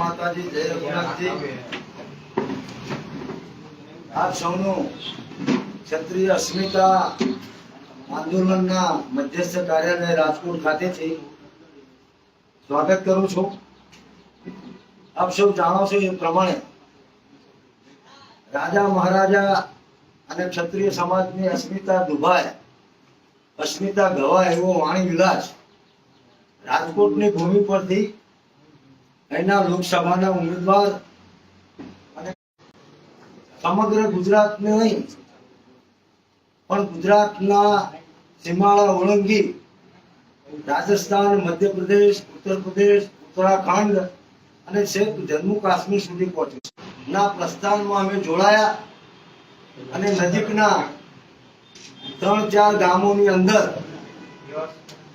માતાજી, જય રઘુનાથજી. આપ સૌનું ક્ષત્રિય અસ્મિતા આંદોલનના મધ્યસ્થ કાર્યાલય રાજકોટ ખાતેથી સ્વાગત કરું છું. આપ સૌ જાણો છો એ પ્રમાણે રાજા મહારાજા અને ક્ષત્રિય સમાજની અસ્મિતા દુભાય, અસ્મિતા ગવાય એવો વાણી વિલાસ રાજકોટની ભૂમિ પરથી અહીંના લોકસભાના ઉમેદવાર અને સમગ્ર ગુજરાતને નહીં, પણ ગુજરાતના સીમાડા ઓળંગી રાજસ્થાન, મધ્યપ્રદેશ ઉત્તર પ્રદેશ ઉત્તરાખંડ અને છેક જમ્મુ કાશ્મીર સુધી પહોંચ્યું ના પ્રસ્થાનમાં અમે જોડાયા અને નજીકના ત્રણ ચાર ગામોની અંદર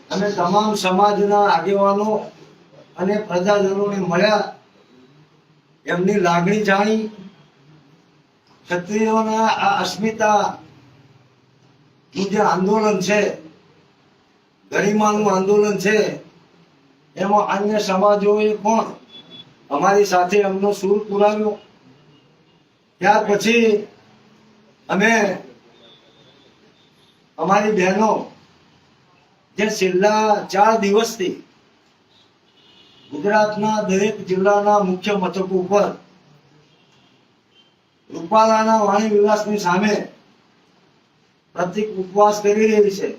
અને તમામ સમાજના આગેવાનો અને પ્રજાજનોને મળ્યા. એમની લાગણી જાણી ક્ષત્રિયોના આ અસ્મિતા નું જે આંદોલન છે, ગરિમાનું આંદોલન છે, એમાં અન્ય સમાજોએ પણ અમારી સાથે એમનો સૂર પુરાવ્યો. ત્યાર પછી અમે અમારી બહેનો જે છેલ્લા ચાર દિવસથી ગુજરાતના દરેક જિલ્લાના મુખ્ય મથકો ઉપર રૂપાલાના વાણી વિલાસની સામે પ્રતિક ઉપવાસ કરી રહી છે.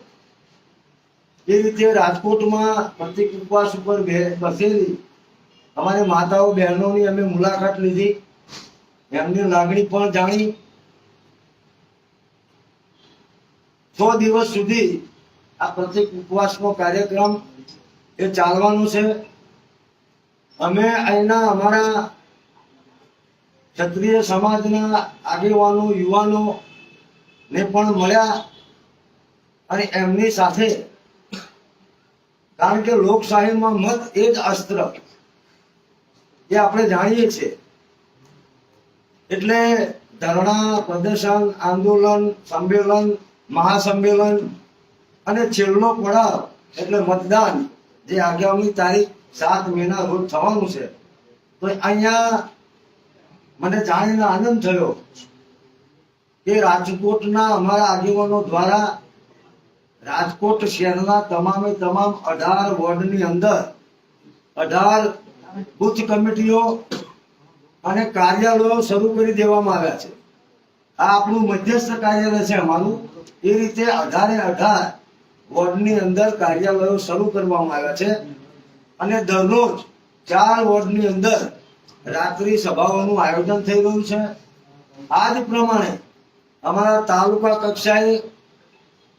એ રીતે રાજકોટમાં પ્રતિક ઉપવાસ ઉપર બસેલી અમારી માતાઓ, બહેનોની અમે મુલાકાત લીધી. એમની લાગણી પણ જાણી. સો દિવસ સુધી આ પ્રતિક ઉપવાસનો કાર્યક્રમ એ ચાલવાનો છે. અમે અહીંના અમારા ક્ષત્રિય સમાજના આગેવાનો યુવાનો ને પણ મળ્યા અને એમની સાથે, કારણ કે લોકશાહીમાં મત એ જ અસ્ત્ર એ આપણે જાણીએ છીએ. એટલે ધરણા, પ્રદર્શન, આંદોલન, સંમેલન, મહાસંમેલન અને છેલ્લો પડાવ એટલે મતદાન જે આગામી તારીખ સાત મહિના રોજ થવાનું છે. તો અહીંયા મને જાણીને આનંદ થયો કે રાજકોટના અમારા આગેવાનો દ્વારા રાજકોટ શહેરના તમામે તમામ અઢાર વોર્ડની અંદર અઢાર બુથ કમિટીઓ અને કાર્યાલયો શરૂ કરી દેવામાં આવ્યા છે. આ આપણું મધ્યસ્થ કાર્યાલય છે અમારું. એ રીતે અઢારે અઢાર વોર્ડની અંદર કાર્યાલયો શરૂ કરવામાં આવ્યા છે. અને દરરોજ ચાર વોર્ડની અંદર રાત્રિ સભાઓનું આયોજન થઈ રહ્યું છે. આ જ પ્રમાણે અમારા તાલુકા કક્ષાએ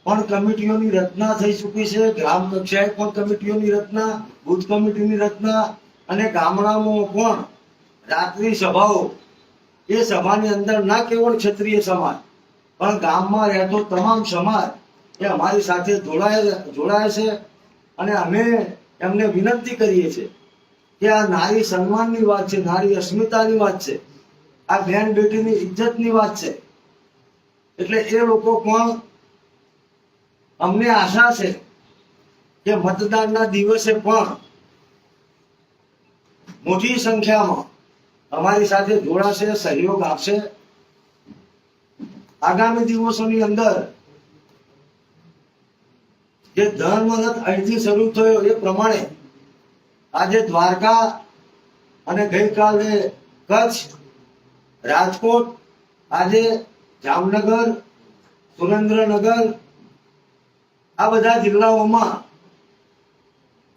પણ કમિટીઓની રચના થઈ ચૂકી છે. ગ્રામ કક્ષાએ પણ કમિટીઓની રચના, બુથ કમિટીની રચના અને ગામડામાં પણ રાત્રિ સભાઓ એ સભાની અંદર ના કેવળ ક્ષત્રિય સમાજ, પણ ગામમાં રહેતો તમામ સમાજ એ અમારી સાથે જોડાય જોડાય છે. અને અમે એમને વિનંતી કરીએ છીએ કે આ નારી સન્માનની વાત છે, નારી અસ્મિતાની વાત છે, આ બેન બેટીની ઇજ્જતની વાત છે. એટલે એ લોકો પણ અમને આશા છે કે મતદાનના દિવસે પણ મોટી સંખ્યામાં અમારી સાથે જોડાશે, સહયોગ આપશે. આગામી દિવસોની અંદર જે ધર્મ રથ અહીંથી શરૂ થયો એ પ્રમાણે આજે દ્વારકા અને ગઈકાલે કચ્છ, રાજકોટ, આજે જામનગર, સુરેન્દ્રનગર, આ બધા જિલ્લાઓમાં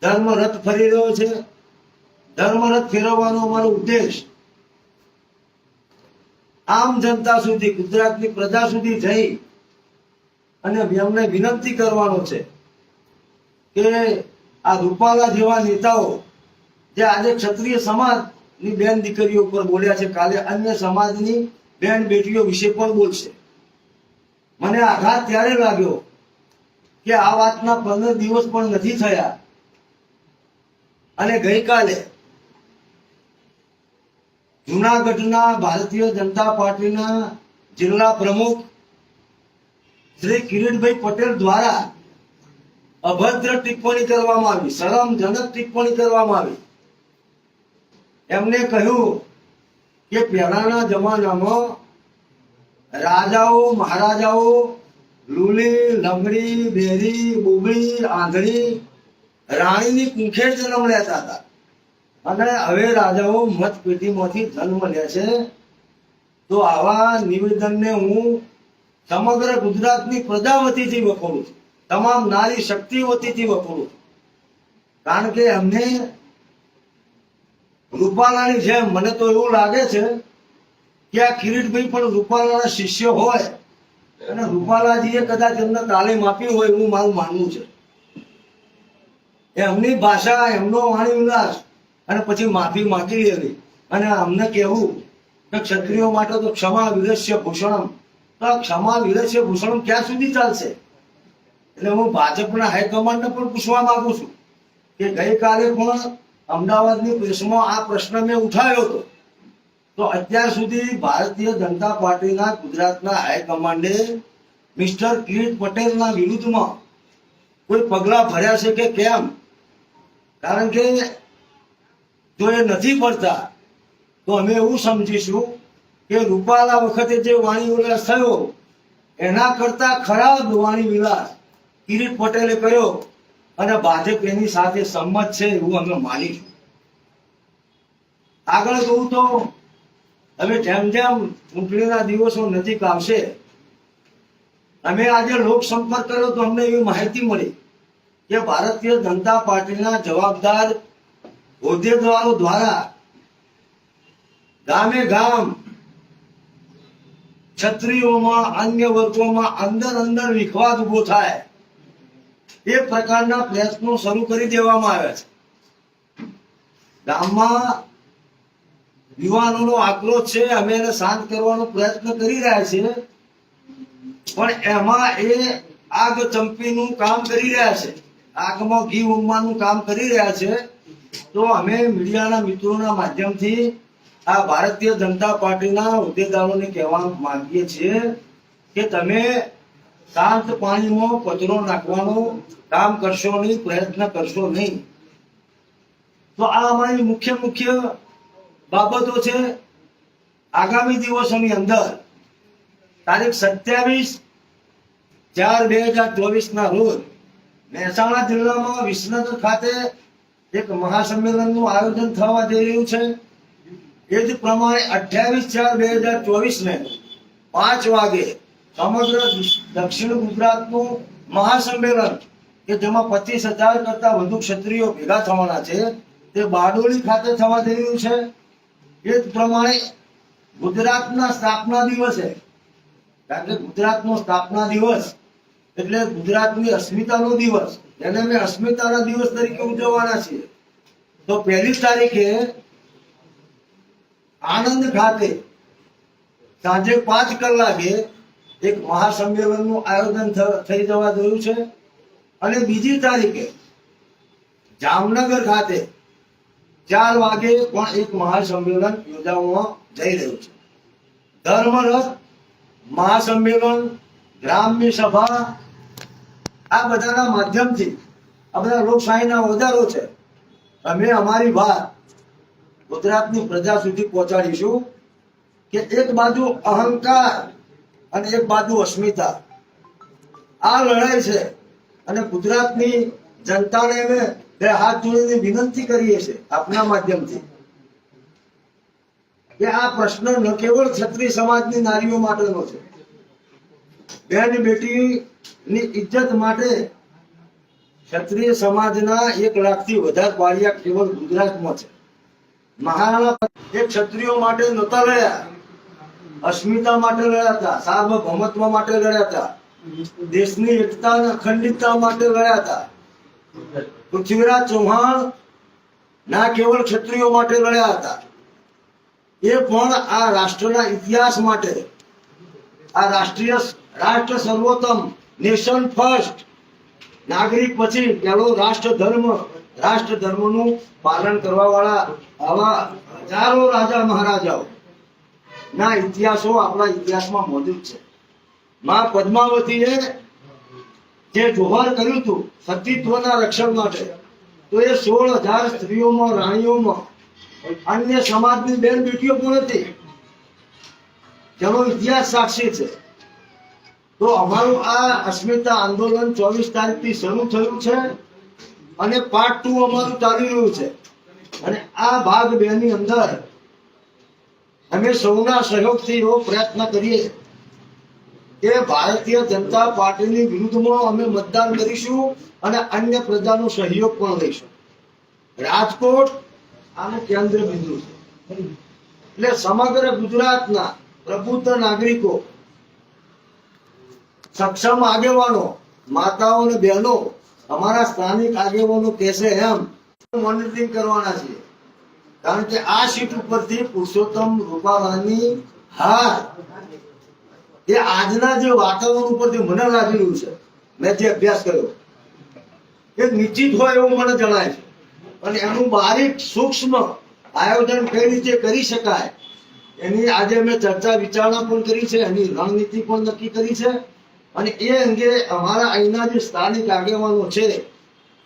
ધર્મ રથ ફરી રહ્યો છે. ધર્મ રથ ફેરવવાનો અમારો ઉદ્દેશ આમ જનતા સુધી, ગુજરાતની પ્રજા સુધી જઈ અને એમને વિનંતી કરવાનો છે. કે આ રૂપાલા જેવા નેતાઓ જે આજે ક્ષત્રિય સમાજની બેન દીકરીઓ પર બોલ્યા છે, કાલે અન્ય સમાજની બેન બેટીઓ વિશે પણ બોલશે. મને આઘાત ત્યારે લાગ્યો કે આ વાતના પંદર દિવસ પણ નથી થયા. અને ગઈકાલે જુનાગઢના ભારતીય જનતા પાર્ટીના જિલ્લા પ્રમુખ શ્રી કિરીટભાઈ પટેલ દ્વારા અભદ્ર ટિપ્પણી કરવામાં આવી શરમજનક ટિપ્પણી કરવામાં આવી. એમને કહ્યું કે પહેલાના જમાનામાં રાજાઓ, મહારાજાઓ, લુલી, લંગડી, બેરી, બુબળી, આંધળી રાણીની કુંખે જન્મ લેતા હતા. અને હવે રાજાઓ મત પેઢીમાંથી જન્મ લે છે. તો આવા નિવેદનને હું સમગ્ર ગુજરાતની પ્રજા વતીથી વખોડું છું. તમામ નારી શક્તિ વતીથી વપરું કારણ કે એમને રૂપાલાની જેમ, મને તો એવું લાગે છે કે આ કિરીટભાઈ પણ રૂપાલાના શિષ્ય હોય અને રૂપાલાજીએ કદાચ એમને તાલીમ આપી હોય એવું મારું માનવું છે. એમની ભાષા, એમનો વાણી વિલાસ અને પછી માફી માંગી લેવી. અને અમને કહેવું કે ક્ષત્રિયો માટે તો ક્ષમા વિરસ્ય ભૂષણમ. તો આ ક્ષમા વિરસ્ય ભૂષણમ ક્યાં સુધી ચાલશે? એટલે હું ભાજપના હાઈકમાન્ડને પણ પૂછવા માંગુ છું કે ગઈકાલે પણ અમદાવાદની પ્રેસમાં આ પ્રશ્ન મેં ઉઠાવ્યો હતો. તો અત્યાર સુધી ભારતીય જનતા પાર્ટીના ગુજરાતના હાઈકમાન્ડે મિસ્ટર કિરીટ પટેલના વિરુદ્ધમાં કોઈ પગલાં ભર્યા છે કે કેમ? કારણ કે જો એ નથી ભરતા, તો અમે એવું સમજીશું કે રૂપાલા વખતે જે વાણી વિલાસ થયો, એના કરતા ખરાબ વાણી વિલાસ કિરીટ પટેલે કર્યો અને ભાજપ એની સાથે સંમત છે એવું અમે માનીશું આગળ કહું તો, હવે જેમ જેમ ચૂંટણીના દિવસો નજીક આવશે, અમે આજે લોક સંપર્ક કર્યો તો અમને એવી માહિતી મળી કે ભારતીય જનતા પાર્ટીના જવાબદાર હોદ્દેદારો દ્વારા ગામે ગામ છત્રીઓમાં, અન્ય વર્ગોમાં અંદર અંદર વિખવાદ ઊભો થાય. એ પ્રકારના પ્રયત્નો શરૂ કરી દેવામાં આવ્યા છે. ગામમાં યુવાનોનો આક્રોશ છે, અમે એને શાંત કરવાનો પ્રયત્ન કરી રહ્યા છીએ. પણ એમાં એ આગ ચંપીનું કામ કરી રહ્યા છે. આગમાં ઘી ઉમવાનું કામ કરી રહ્યા છે. તો અમે મીડિયાના મિત્રોના માધ્યમથી આ ભારતીય જનતા પાર્ટીના હોદ્દેદારોને કહેવા માંગીએ છીએ કે તમે શાંત પાણીમાં કચરો નાખવાનું કામ કરશો નહીં, પ્રયત્ન કરશો નહીં. તો આ અમારી મુખ્ય મુખ્ય બાબતો છે આગામી દિવસોની અંદર. તારીખ સત્યાવીસ ચાર બે હજાર ચોવીસ ના રોજ મહેસાણા જિલ્લામાં વિસનગર ખાતે એક મહાસંમેલનનું આયોજન થવા જઈ રહ્યું છે. એ જ પ્રમાણે અઠ્યાવીસ ચાર બે હજાર ચોવીસ ને પાંચ વાગે સમગ્ર દક્ષિણ ગુજરાતનું મહાસંમેલન, કે જેમાં પચીસ હજાર કરતા વધુ ક્ષત્રિયો ભેગા થવાના છે, તે બારડોલી ખાતે થવા જઈ રહ્યું છે. એ જ પ્રમાણે ગુજરાતના સ્થાપના દિવસે, કારણ કે ગુજરાતનો સ્થાપના દિવસ એટલે ગુજરાતની અસ્મિતાનો દિવસ એને અમે અસ્મિતાના દિવસ તરીકે ઉજવવાના છીએ. તો પહેલી તારીખે આણંદ ખાતે સાંજે પાંચ કલાકે એક મહાસંમેલનનું આયોજન થઈ જવા જોયું છે. અને બીજી તારીખે જામનગર ખાતે ચાર વાગે પણ એક મહાસંમેલન યોજાવામાં જઈ રહ્યું છે. ધર્મરથ, મહાસંમેલન, ગ્રામ્ય સભા, આ બધાના માધ્યમથી આ બધા લોકશાહીના વધારો છે. અમે અમારી વાત ગુજરાતની પ્રજા સુધી પહોંચાડીશું કે એક બાજુ અહંકાર અને એક બાજુ અસ્મિતા. આ લડાઈ છે અને ગુજરાતની જનતાને અમે બે હાથ જોડીને વિનંતી કરીએ છીએ આપના માધ્યમથી કે આ પ્રશ્ન ન કેવળ ક્ષત્રિય સમાજની નારીઓ માટેનો છે. બેન બેટીની ઇજ્જત માટે ક્ષત્રિય સમાજના એક લાખથી વધારે પાળિયા કેવળ ગુજરાતમાં છે. મહારાણા એ ક્ષત્રિયો માટે નતા લડ્યા અસ્મિતા માટે લડ્યા હતા, સાર્વભૌમત્વ માટે લડ્યા હતા, દેશની એકતા અને અખંડિતતા માટે લડ્યા હતા. પૃથ્વીરાજ ચૌહાણ ના કેવળ ક્ષત્રિયો માટે લડ્યા હતા. એ પણ આ રાષ્ટ્રના ઇતિહાસ માટે. આ રાષ્ટ્રીય રાષ્ટ્ર સર્વોત્તમ, નેશન ફર્સ્ટ. નાગરિક પછી પેલો રાષ્ટ્ર ધર્મ રાષ્ટ્ર ધર્મનું પાલન કરવા વાળા આવા હજારો રાજા મહારાજાઓ. ના, ઇતિહાસો આપણા ઇતિહાસમાં મોજૂદ છે. માં પદ્માવતીએ જે જોહર કર્યું હતું, સતીત્વના રક્ષણ માટે, તો એ સોળ હજાર સ્ત્રીઓમાં, રાણીઓમાં, અન્ય સમાજની બેન બેટીઓ પણ હતી? તેનો ઇતિહાસ સાક્ષી છે. તો અમારું આ અસ્મિતા આંદોલન ચોવીસ તારીખથી શરૂ થયું છે અને પાર્ટ ટુ અમારું ચાલી રહ્યું છે. અને આ ભાગ બે ની અંદર અમે સૌના સહયોગથી એવો પ્રયત્ન કરીએ. કે ભારતીય જનતા પાર્ટીની વિરુદ્ધમાં અમે મતદાન કરીશું અને અન્ય પ્રજાનો સહયોગ પણ લઈશું. રાજકોટ આનું કેન્દ્ર બિંદુ છે. એટલે સમગ્ર ગુજરાતના પ્રબુદ્ધ નાગરિકો, સક્ષમ આગેવાનો, માતાઓ અને બહેનો અમારા સ્થાનિક આગેવાનો કહેશે એમ. મોનિટરિંગ કરવાના છે કારણ કે આ સીટ ઉપરથી પુરુષોત્તમ રૂપાલાની હાર એ આજના જે વાતાવરણ ઉપરથી મને લાગી રહ્યું છે. મેં જે અભ્યાસ કર્યો. એ નિશ્ચિત હોય એવું મને જણાય છે. અને એનું બારીક સૂક્ષ્મ આયોજન કઈ રીતે કરી શકાય, એની આજે અમે ચર્ચા વિચારણા પણ કરી છે, એની રણનીતિ પણ નક્કી કરી છે. અને એ અંગે અમારા અહીંના જે સ્થાનિક આગેવાનો છે,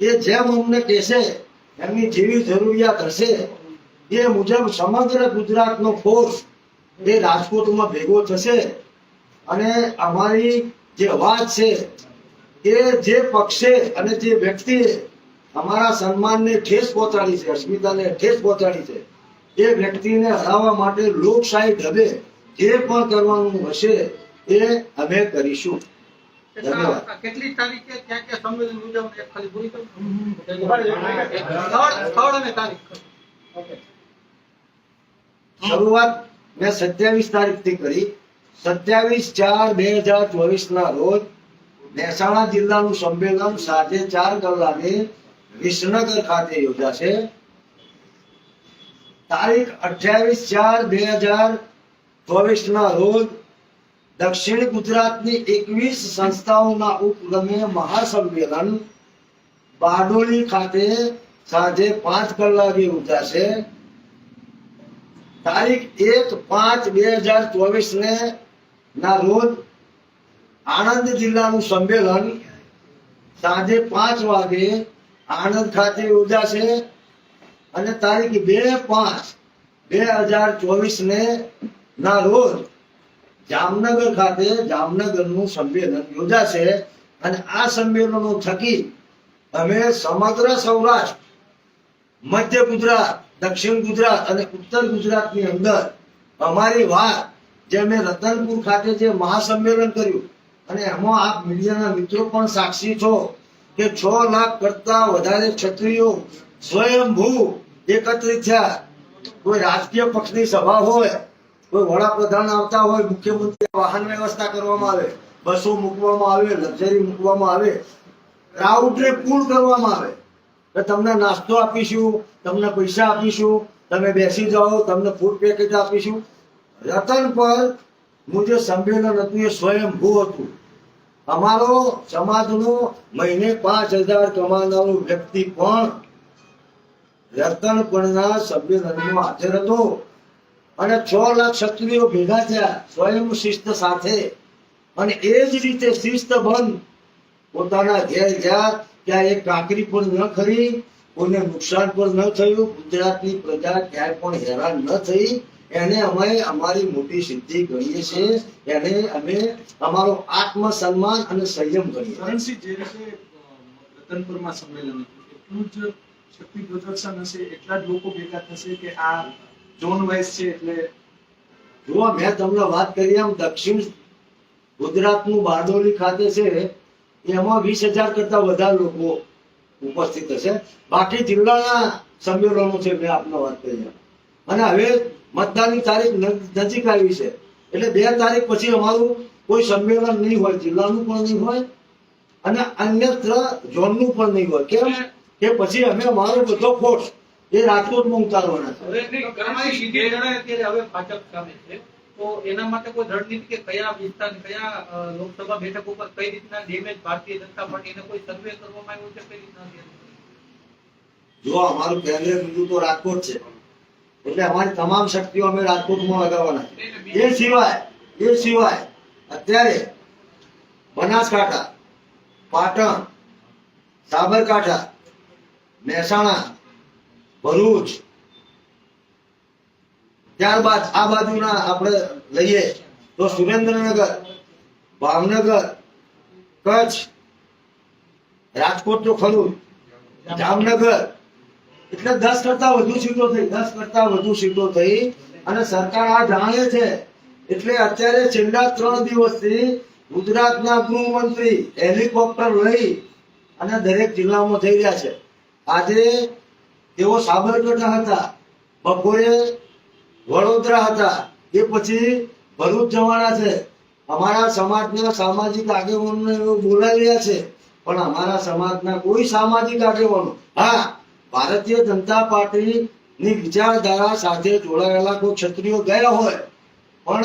એ જેમ અમને કહેશે, એમની જેવી જરૂરિયાત હશે એ મુજબ સમગ્ર ગુજરાતનો ફોર્સ એ રાજકોટમાં ભેગો થશે. અને અમારી જે વાત છે એ જે પક્ષે અને જે વ્યક્તિએ અમારા સન્માનને ઠેસ પહોંચાડી છે અસ્મિતાને ઠેસ પહોંચાડી છે એ વ્યક્તિને હરાવવા માટે લોકશાહી ઢબે જે પણ કરવાનું હશે એ અમે કરીશું. કેટલી તારીખે ક્યાં ક્યાં સંમેલન યોજાવાનું ખાલી પૂરી કરો. સ્થળ સ્થળ અને તારીખ. ઓકે શરૂઆત મેં સત્યાવીસ તારીખથી કરી. સત્યાવીસ ચાર બે હજાર ચોવીસ ના રોજ મહેસાણા જિલ્લાનું સંમેલન સાંજે ચાર કલાકે વિસનગર ખાતે યોજાશે. તારીખ અઠ્યાવીસ ચાર બે હજાર ચોવીસ ના રોજ દક્ષિણ ગુજરાતની એકવીસ સંસ્થાઓના ઉપક્રમે મહાસંમેલન બારડોલી ખાતે સાંજે પાંચ કલાકે યોજાશે. તારીખ એક પાંચ બે હજાર ચોવીસ ને ના રોજ આણંદ જિલ્લાનું સંમેલન સાંજે પાંચ વાગે આણંદ ખાતે યોજાશે અને તારીખ બે પાંચ બે હજાર ચોવીસ ને ના રોજ જામનગર ખાતે જામનગરનું સંમેલન યોજાશે અને આ સંમેલનો થકી અમે સમગ્ર સૌરાષ્ટ્ર, મધ્ય ગુજરાત દક્ષિણ ગુજરાત અને ઉત્તર ગુજરાતની અંદર અમારી વાત જે અમે રતનપુર ખાતે જે મહાસંમેલન કર્યું, અને એમાં આપ મીડિયાના મિત્રો પણ સાક્ષી છો કે છ લાખ કરતા વધારે ક્ષત્રિયો સ્વયંભૂ એકત્રિત થયા. કોઈ રાજકીય પક્ષની સભા હોય, કોઈ વડાપ્રધાન આવતા હોય, મુખ્યમંત્રી વાહન વ્યવસ્થા કરવામાં આવે, બસો મૂકવામાં આવે, લક્ઝરી મૂકવામાં આવે રાઉટ ટ્રીપ પૂર્ણ કરવામાં આવે. તમને નાસ્તો આપીશું, તમને પૈસા આપીશું, તમે બેસી જાઓ, તમને ફૂડ પેકેજ આપીશું. રતન પર હું જે સંમેલન હતું એ સ્વયંભૂ હતું. અમારો સમાજનો મહિને પાંચ હજાર કમાનારો વ્યક્તિ પણ રતન પણના સંમેલનમાં હાજર હતો. અને છ લાખ ક્ષત્રિયો ભેગા થયા સ્વયં શિસ્ત સાથે. અને એ જ રીતે શિસ્ત બંધ પોતાના ઘેર ગયા ત્યાં એક કાંકરી પણ ન ખરી કોઈને નુકસાન પણ ન થયું ગુજરાતની પ્રજા ક્યાંય પણ હેરાન ન થઈ એને અમે અમારી મોટી સિદ્ધિ ગણીએ છીએ એને અમે અમારો આત્મસન્માન અને સંયમ ગણીએ છીએ. કરણસિંહ જે રીતે રતનપુરમાં સંમેલન એટલું જ શક્તિ પ્રદર્શન હશે એટલા જ લોકો ભેગા થશે કે આ ઝોન વાઇઝ છે એટલે જુઓ મેં તમને વાત કરી એમ દક્ષિણ ગુજરાતનું બારડોલી ખાતે છે એમાં વીસ હજાર કરતા વધારે લોકો ઉપસ્થિત હશે. બાકી જિલ્લાના સંમેલનો છે મેં આપને વાત કરી અને હવે મતદાનની તારીખ નજીક આવી છે. એટલે બે તારીખ પછી અમારું કોઈ સંમેલન નહીં હોય, જિલ્લાનું પણ નહીં હોય અને અન્યત્ર ઝોનનું પણ નહીં હોય. કેમ કે પછી અમે, અમારો બધો ફોર્સ એ રાજકોટમાં ઉતારવાના છે? તો એના માટે કોઈ રણનીતિ કે કયા વિસ્તાર કયા લોકસભા બેઠક ઉપર કઈ રીતના ડેમેજ ભારતીય જનતા પાર્ટીને કોઈ સર્વે કરવામાં આવ્યો છે? કઈ રીતના જો અમારું કેન્દ્રીય બિંદુ તો રાજકોટ છે. એટલે અમારી તમામ શક્તિઓ અમે રાજકોટમાં લગાવવાના છે. એ સિવાય એ સિવાય અત્યારે બનાસકાંઠા પાટણ સાબરકાંઠા મહેસાણા ભરૂચ ત્યારબાદ આ બાજુના આપણે લઈએ તો સુરેન્દ્રનગર, ભાવનગર, કચ્છ, રાજકોટ તો ખરું, જામનગર, એટલે દસ કરતા વધુ સીટો થઈ, દસ કરતા વધુ સીટો થઈ અને સરકાર આ જાણે છે, એટલે અત્યારે છેલ્લા ત્રણ દિવસથી ગુજરાતના ગૃહમંત્રી હેલિકોપ્ટર લઈ અને દરેક જિલ્લામાં થઈ રહ્યા છે. આજે તેઓ સાબરકાંઠા હતા. બપોરે વડોદરા હતા. એ પછી ભરૂચ જવાના છે. અમારા સમાજના સામાજિક આગેવાનોને એવું બોલાવી રહ્યા છે. પણ અમારા સમાજના કોઈ સામાજિક આગેવાનો, હા, ભારતીય જનતા પાર્ટીની વિચારધારા સાથે જોડાયેલા કોઈ ક્ષત્રિયો ગયા હોય. પણ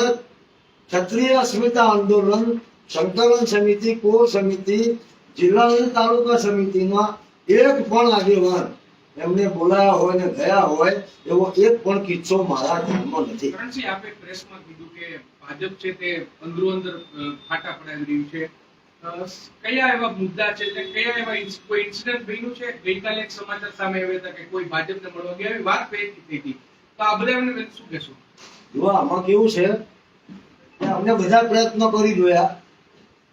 ક્ષત્રિય અસ્મિતા આંદોલન, સંકલન સમિતિ, કોર સમિતિ, જિલ્લા તાલુકા સમિતિમાં એક પણ આગેવાન એમને બોલાયા હોય ને ગયા હોય એવો એક પણ કિસ્સો મારા ધ્યાનમાં નથી. કરણસિંહ, આપે પ્રેસમાં કીધું કે ભાજપ છે તે અંદરો અંદર ફાટા પડાવી રહ્યું છે. કયા એવા મુદ્દા છે એટલે કયા એવા કોઈ ઇન્સિડન્ટ બન્યું છે? ગઈકાલે એક સમાચાર સામે આવ્યા હતા કે કોઈ ભાજપને મળવા ગયા એવી વાત થઈ હતી તો આ બધા એમને શું કહેશો? જો આમાં કેવું છે અમને બધા પ્રયત્નો કરી જોયા.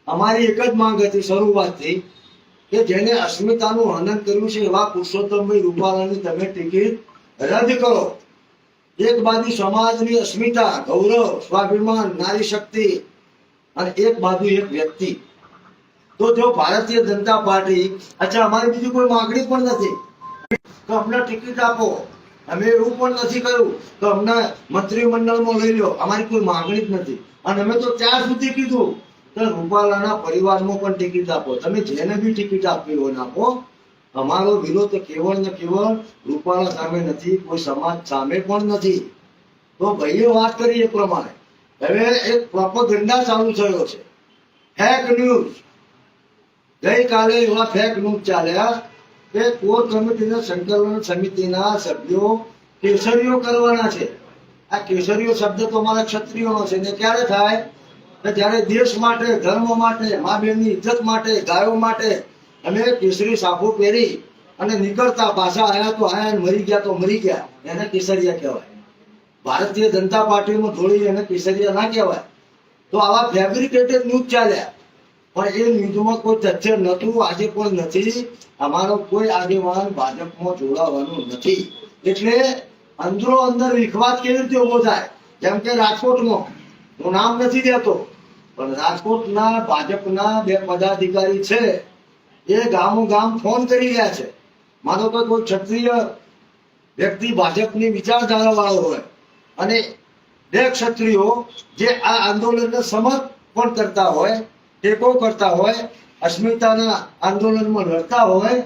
અમારી એક જ માંગ હતી શરૂઆતથી કે જેને અસ્મિતાનું હનન કર્યું છે એવા પુરુષોત્તમભાઈ રૂપાલાની તમે ટિકિટ રદ કરો. એક બાજુ સમાજની અસ્મિતા, ગૌરવ, સ્વાભિમાન, નારી શક્તિ અને એક બાજુ એક વ્યક્તિ. તો જો ભારતીય જનતા પાર્ટી, અચ્છા, અમારી બીજી કોઈ માંગણી પણ નથી. તો અમને ટિકિટ આપો. અમે એવું પણ નથી કહ્યું તો અમને મંત્રીમંડળમાં લઈ લો. અમારી કોઈ માંગણી જ નથી. અને અમે તો ત્યાં સુધી કીધું. કે રૂપાલાના પરિવારમાં પણ ટિકિટ આપો. તમે જેને બી ટિકિટ આપવી હોય આપો અમારો વિરોધ કેવળ ને કેવળ રૂપાલા સામે નથી, કોઈ સમાજ સામે પણ નથી. તો ભાઈએ વાત કરી એ પ્રમાણે. હવે એક પ્રોપોગેન્ડા ચાલુ થયો છે. ફેક ન્યૂઝ ગઈકાલે એવા ફેક ન્યૂઝ ચાલ્યા કે કોર કમિટીના સંકલન સમિતિના સભ્યો કેસરીઓ કરવાના છે. આ કેસરીઓ શબ્દ તો મારા ક્ષત્રિયોનો છે ને ક્યારે થાય? કે જ્યારે દેશ માટે, ધર્મ માટે, મા બેનની ઇજ્જત માટે, ગાયો માટે અમે કેસરી સાફો પહેરી અને નીકળતા પાછા આયા તો આયા મરી ગયા તો મરી ગયા. એને કેસરિયા કહેવાય. ભારતીય જનતા પાર્ટીમાં જોડી એને કેસરિયા ના કહેવાય. તો આવા ફેબ્રિકેટેડ ન્યૂઝ ચાલ્યા. પણ એ ન્યૂઝમાં કોઈ તથ્ય નતું આજે પણ નથી. અમારો કોઈ આગેવાન ભાજપમાં જોડાવાનું નથી. એટલે અંદરો અંદર વિખવાદ કેવી રીતે ઊભો થાય? જેમ કે રાજકોટમાં હું નામ નથી દેતો. પણ રાજકોટના ભાજપના બે પદાધિકારી છે, એ ગામો ગામ ફોન કરી રહ્યા છે. માનો કે કોઈ ક્ષત્રિય વ્યક્તિ ભાજપની વિચારધારા વાળો હોય અને બે ક્ષત્રિયો જે આ આંદોલનને સમર્પણ કરતા હોય, ટેકો કરતા હોય, અસ્મિતાના આંદોલનમાં લડતા હોય,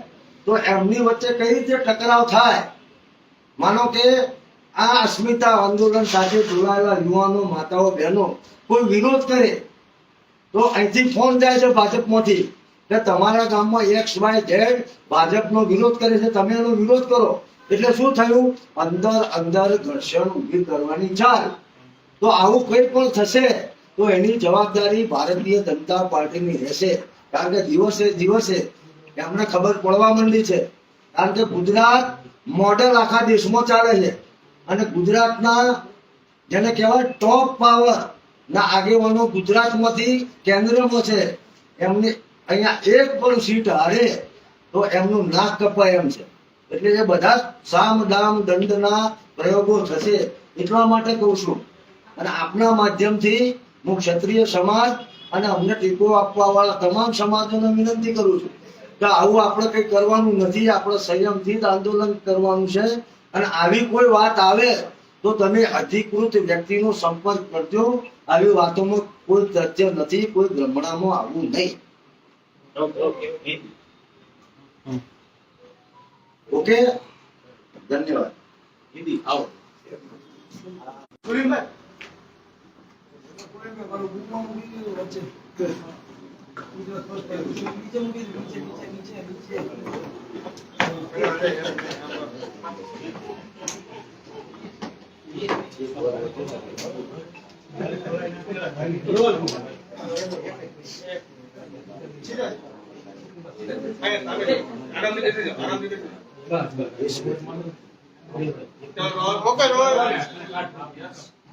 તો એમની વચ્ચે કઈ રીતે ટકરાવ થાય? માનો કે આ અસ્મિતા આંદોલન સાથે જોડાયેલા યુવાનો, માતાઓ, બહેનો કોઈ વિરોધ કરે તો અહીંથી ફોન જાય છે ભાજપમાંથી કે તમારા ગામમાં એક્સ વાય ઝેડ ભાજપનો વિરોધ કરે છે, તમે એનો વિરોધ કરો. એટલે શું થયું? અંદર અંદર ઘર્ષણ ઊભી કરવાની ચાલ. તો આવું કંઈ પણ થશે તો એની જવાબદારી ભારતીય જનતા પાર્ટીની રહેશે. કારણ કે દિવસે દિવસે એમને ખબર પડવા માંડી છે. કારણ કે ગુજરાત મોડલ આખા દેશમાં ચાલે છે. અને ગુજરાતના જેને કહેવાય ટોપ પાવર ના આગેવાનો ગુજરાતમાંથી કેન્દ્રમાં છે, એમને અહીંયા એક પણ સીટ હારે તો એમનું નાક કપાય એમ છે. એટલે એ બધા સામ, દામ, દંડના પ્રયોગો થશે એટલા માટે કહું છું. અને આપના માધ્યમથી હું ક્ષત્રિય સમાજ અને અમને ટેકો આપવા વાળા તમામ સમાજોને વિનંતી કરું છું કે આવું આપણે કંઈ કરવાનું નથી, આપણે સંયમથી જ આંદોલન કરવાનું છે. અને આવી કોઈ વાત આવે તો તમે અધિકૃત વ્યક્તિનો સંપર્ક કરજો. આવી વાતોમાં કોઈ તથ્ય નથી કોઈ ભ્રમણામાં આવવું નહીં. ઓકે? ધન્યવાદ. દીદી આવો. સુરેન્દ્ર સુરેન્દ્ર મારું વચ્ચે. ঠিক আছে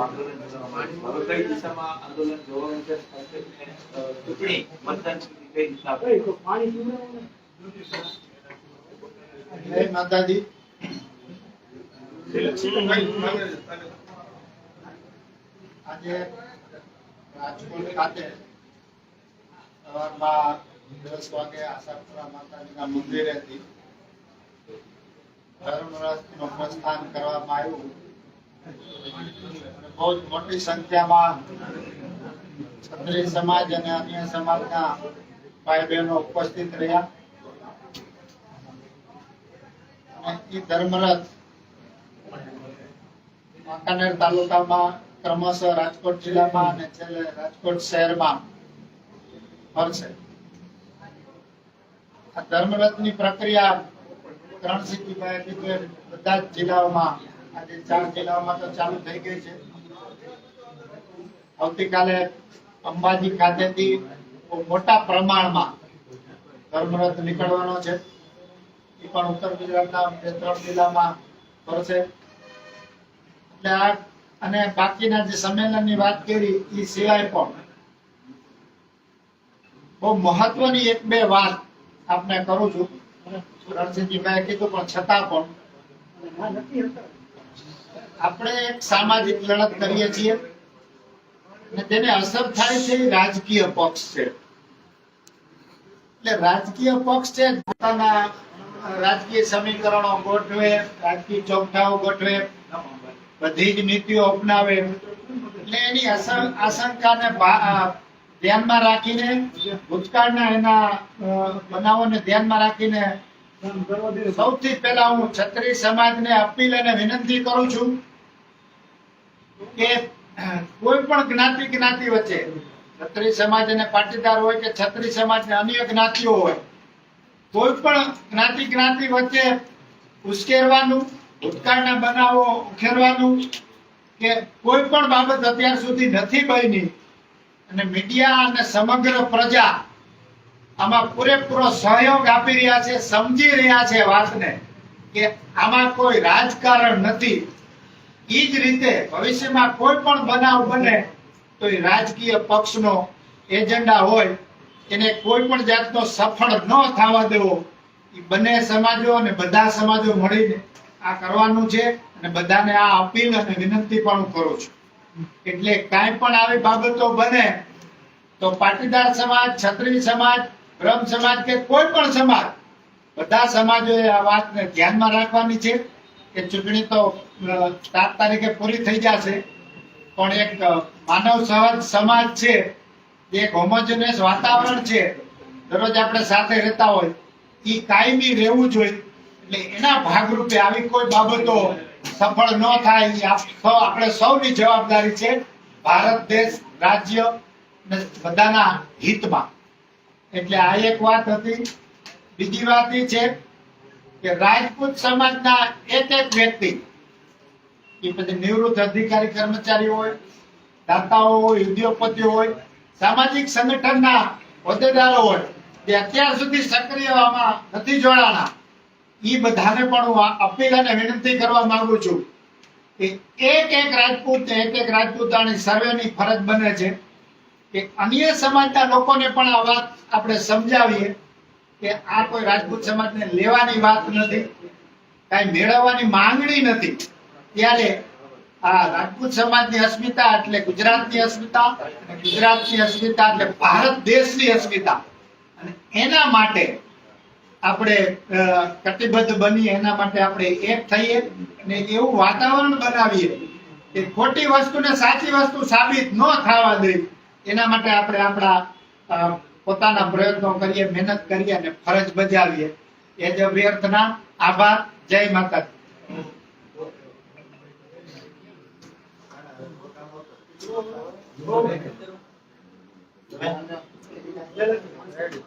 આજે રાજકોટ ખાતે સવારમાં દસ વાગે આશાપુરા માતાજીના મંદિરેથી ધર્મરથનું પ્રસ્થાન કરવામાં આવ્યું બહુ મોટી સંખ્યામાં ક્ષત્રિય સમાજ અને અન્ય સમાજના ભાઈ બહેનો ઉપસ્થિત રહ્યા. ધર્મરથ તાલુકામાં ક્રમશઃ રાજકોટ જિલ્લામાં રાજકોટ શહેરમાં ધર્મરથની પ્રક્રિયા ત્રણ બધા જ જિલ્લાઓમાં આજે ચાર જિલ્લાઓમાં તો ચાલુ થઈ ગઈ છે. આવતીકાલે અંબાજી ખાતેથી મોટા પ્રમાણમાં ધર્મરથ નીકળવાનો છે. એ પણ ઉત્તર ગુજરાતના બે ત્રણ જિલ્લામાં ફરશે. એટલે આ અને બાકીના જે સંમેલનની વાત કરી એ સિવાય પણ બહુ મહત્વની એક બે વાત આપને કરું છું. રણજીતજીભાઈએ કીધું, પણ છતાં પણ આપણે સામાજિક લડત કરીએ છીએ અને તેને અસર થાય છે રાજકીય પક્ષ છે. એટલે રાજકીય પક્ષ છે, પોતાના રાજકીય સમીકરણો ગોઠવે, રાજકીય ચોકઠાઓ ગોઠવે, બધી જ નીતિઓ અપનાવે. એટલે એની આશંકાને ધ્યાનમાં રાખીને, ભૂતકાળના એના બનાવોને ધ્યાનમાં રાખીને સૌથી પહેલા હું છત્રી સમાજને અપીલ અને વિનંતી કરું છું કે, કોઈ પણ જ્ઞાતિ જ્ઞાતિ વચ્ચે, ક્ષત્રિય સમાજ અને પાટીદાર હોય કે ક્ષત્રિય સમાજ ને અન્ય જ્ઞાતિઓ હોય, કોઈ પણ જ્ઞાતિ જ્ઞાતિ વચ્ચે ઉશ્કેરવાનું, ભૂતકાળના બનાવો ઉખેરવાનું, કે કોઈ પણ બાબત અત્યાર સુધી નથી બની, અને મીડિયા અને સમગ્ર પ્રજા આમાં પૂરેપૂરો સહયોગ આપી રહ્યા છે, સમજી રહ્યા છે વાતને, કે આમાં કોઈ રાજકારણ નથી. ઈ જ રીતે ભવિષ્યમાં કોઈ પણ બનાવ બને તો એ રાજકીય પક્ષનો એજન્ડા હોય, એને કોઈ પણ જાતનો સફળ ન થવા દેવો. એ બંને સમાજો અને બધા સમાજો મળીને આ કરવાનું છે અને બધાને આ અપીલ અને વિનંતી પણ હું કરું છું. એટલે કાંઈ પણ આવી બાબતો બને તો પાટીદાર સમાજ, છત્રી સમાજ, બ્રહ્મ સમાજ કે કોઈ પણ સમાજ, બધા સમાજોએ આ વાતને ધ્યાનમાં રાખવાની છે. કે ચૂંટણી તો સાત તારીખે પૂરી થઈ જશે. પણ એક માનવ સહજ સમાજ છે, એક હોમોજિનિયસ વાતાવરણ છે, દરરોજ આપણે સાથે રહેતા હોય એ કાયમી રહેવું જોઈએ. એટલે એના ભાગરૂપે આવી કોઈ બાબતો સફળ ન થાય આપણે સૌની જવાબદારી છે, ભારત દેશ, રાજ્ય ને બધાના હિતમાં. એટલે આ એક વાત હતી. બીજી વાત એ છે કે રાજપૂત સમાજના એક એક વ્યક્તિ એ પછી નિવૃત્ત અધિકારી કર્મચારી હોય, દાતાઓ હોય ઉદ્યોગપતિઓ હોય, સામાજિક સંગઠનના હોદ્દેદારો હોય, જે અત્યાર સુધી સક્રિય આમાં નથી જોડાણા એ બધાને પણ હું અપીલ અને વિનંતી કરવા માંગુ છું કે એક એક રાજપૂત, એક એક રાજપૂતાની સર્વેની ફરજ બને છે કે અન્ય સમાજના લોકોને પણ આ વાત આપણે સમજાવીએ કે આ કોઈ રાજપૂત સમાજને લેવાની વાત નથી, કાંઈ મેળવવાની માંગણી નથી. ત્યારે આ રાજપૂત સમાજની અસ્મિતા એટલે ગુજરાતની અસ્મિતા ગુજરાતની અસ્મિતા એટલે ભારત દેશની અસ્મિતા. અને એના માટે આપણે કટિબદ્ધ બની એના માટે આપણે એક થઈએ અને એવું વાતાવરણ બનાવીએ કે ખોટી વસ્તુને સાચી વસ્તુ સાબિત ન થવા દે. એના માટે આપણે આપણા પોતાના પ્રયત્નો કરીએ, મહેનત કરીએ અને ફરજ બજાવીએ. એ જ અભ્યર્થના. આભાર. જય માતા Ready.